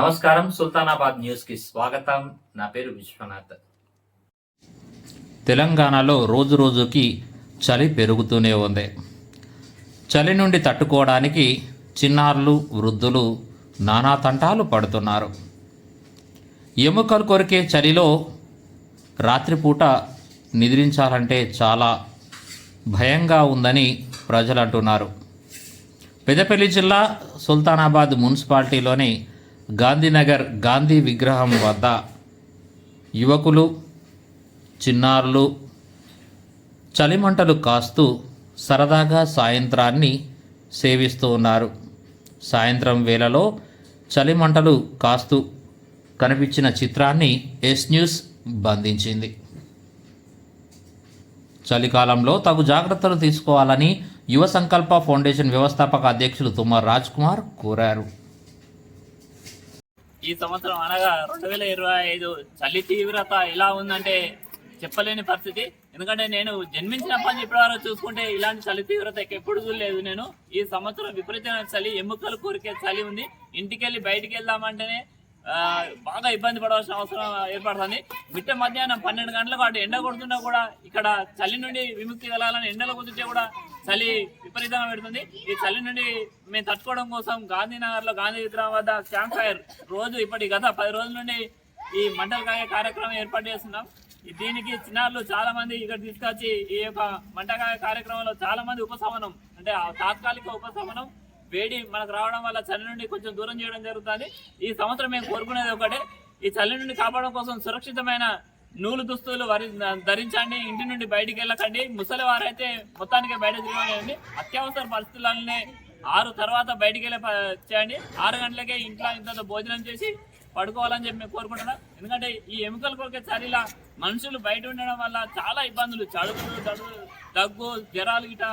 నమస్కారం సుల్తానాబాద్ న్యూస్కి స్వాగతం. నా పేరు విశ్వనాథ్. తెలంగాణలో రోజు రోజుకి చలి పెరుగుతూనే ఉంది. చలి నుండి తట్టుకోవడానికి చిన్నారులు వృద్ధులు నానా తంటాలు పడుతున్నారు. ఎముకలు కొరికే చలిలో రాత్రిపూట నిద్రించాలంటే చాలా భయంగా ఉందని ప్రజలు అంటున్నారు పెదపల్లి జిల్లా సుల్తానాబాద్ మున్సిపాలిటీలోని గాంధీనగర్ గాంధీ విగ్రహం వద్ద యువకులు చిన్నారులు చలిమంటలు కాస్తూ సరదాగా సాయంత్రాన్ని సేవిస్తూ ఉన్నారు. సాయంత్రం వేళలో చలిమంటలు కాస్తూ కనిపించిన చిత్రాన్ని ఎస్ న్యూస్ బంధించింది. చలికాలంలో తగు జాగ్రత్తలు తీసుకోవాలని యువ సంకల్ప ఫౌండేషన్ వ్యవస్థాపక అధ్యక్షులు తుమ్మర్ రాజ్ కుమార్ కోరారు. ఈ సంవత్సరం అనగా రెండు వేల ఇరవై ఐదు చలి తీవ్రత ఎలా ఉందంటే చెప్పలేని పరిస్థితి. ఎందుకంటే నేను జన్మించినప్పటి నుంచి ఇప్పటి వరకు చూసుకుంటే ఇలాంటి చలి తీవ్రత ఎప్పుడు చూడలేదు నేను. ఈ సంవత్సరం విపరీతమైన చలి ఎముకలు కోరికే చలి ఉంది. ఇంటికి వెళ్ళి బయటికి వెళ్దామంటేనే బాగా ఇబ్బంది పడవలసిన అవసరం ఏర్పడుతుంది. మిట్ట మధ్యాహ్నం పన్నెండు గంటలకు అటు ఎండ కొడుతున్నా కూడా ఇక్కడ చలి నుండి విముక్తి వెళ్ళాలని ఎండలో కుదిరితే కూడా చలి విపరీతంగా పెడుతుంది. ఈ చలి నుండి మేము తట్టుకోవడం కోసం గాంధీనగర్లో గాంధీ విగ్రహం వద్ద క్యాంప్ ఫైర్ రోజు ఇప్పటి గత పది రోజుల నుండి ఈ మంటలు కాయ కార్యక్రమం ఏర్పాటు చేస్తున్నాం. దీనికి చిన్నారులు చాలా మంది ఇక్కడ తీసుకొచ్చి ఈ యొక్క మంటకాయ కార్యక్రమంలో చాలా మంది ఉపశమనం అంటే ఆ తాత్కాలిక ఉపశమనం వేడి మనకు రావడం వల్ల చలి నుండి కొంచెం దూరం చేయడం జరుగుతుంది. ఈ సంవత్సరం మేము కోరుకునేది ఒకటే ఈ చలి నుండి కాపాడడం కోసం సురక్షితమైన నూలు దుస్తులు వరి ధరించండి ఇంటి నుండి బయటికి వెళ్ళకండి. ముసలి వారైతే మొత్తానికి బయట తిరగండి అత్యవసర పరిస్థితులనే ఆరు తర్వాత బయటికి వెళ్ళే చేయండి. ఆరు గంటలకే ఇంట్లో ఇంత భోజనం చేసి పడుకోవాలని చెప్పి మేము కోరుకుంటున్నాం. ఎందుకంటే ఈ ఎముకలు కొరికే చలిలా మనుషులు బయట ఉండడం వల్ల చాలా ఇబ్బందులు. చడుగులు దగ్గు దగ్గు జ్వరాలు గిట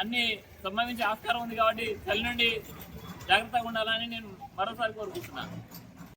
అన్ని సంబంధించి ఆస్కారం ఉంది కాబట్టి తల్లి నుండి జాగ్రత్తగా ఉండాలని నేను మరోసారి కోరుకుంటున్నాను.